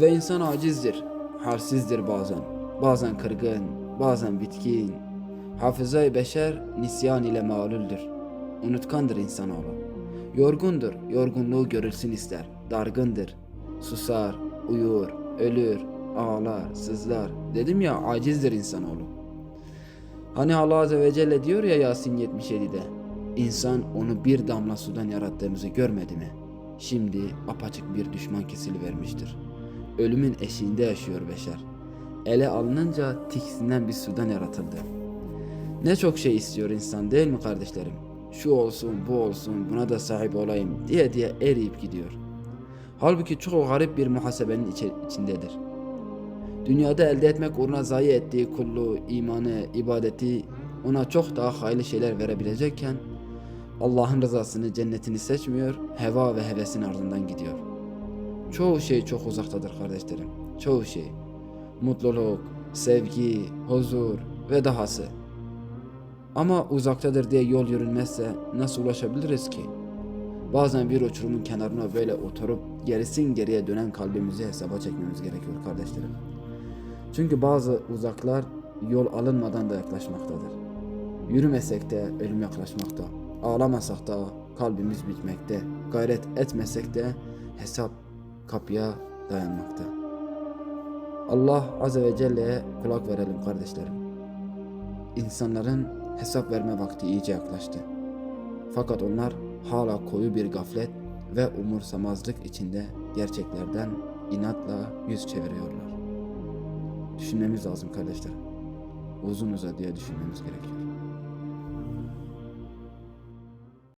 Ve insan acizdir, halsizdir bazen. Bazen kırgın, bazen bitkin. Hafızayı beşer nisyan ile mağluldür. Unutkandır insanoğlu. Yorgundur, yorgunluğu görülsün ister. Dargındır, susar, uyur, ölür, ağlar, sızlar. Dedim ya acizdir insanoğlu. Hani Allah Azze ve Celle diyor ya Yasin 77'de. İnsan onu bir damla sudan yarattığımızı görmedi mi? Şimdi apaçık bir düşman kesili vermiştir. Ölümün eşiğinde yaşıyor beşer. Ele alınınca tiksinen bir sudan yaratıldı. Ne çok şey istiyor insan değil mi kardeşlerim? Şu olsun, bu olsun, buna da sahip olayım diye diye eriyip gidiyor. Halbuki çok garip bir muhasebenin içi- içindedir. Dünyada elde etmek uğruna zayi ettiği kulluğu, imanı, ibadeti ona çok daha hayırlı şeyler verebilecekken Allah'ın rızasını, cennetini seçmiyor, heva ve hevesin ardından gidiyor. Çoğu şey çok uzaktadır kardeşlerim. Çoğu şey. Mutluluk, sevgi, huzur ve dahası. Ama uzaktadır diye yol yürünmezse nasıl ulaşabiliriz ki? Bazen bir uçurumun kenarına böyle oturup gerisin geriye dönen kalbimizi hesaba çekmemiz gerekiyor kardeşlerim. Çünkü bazı uzaklar yol alınmadan da yaklaşmaktadır. Yürümesek de ölüm yaklaşmakta. Ağlamasak da kalbimiz bitmekte. Gayret etmesek de hesap kapıya dayanmakta. Allah Azze ve Celle'ye kulak verelim kardeşlerim. İnsanların hesap verme vakti iyice yaklaştı. Fakat onlar hala koyu bir gaflet ve umursamazlık içinde gerçeklerden inatla yüz çeviriyorlar. Düşünmemiz lazım kardeşlerim. Uzun uzadıya düşünmemiz gerekiyor.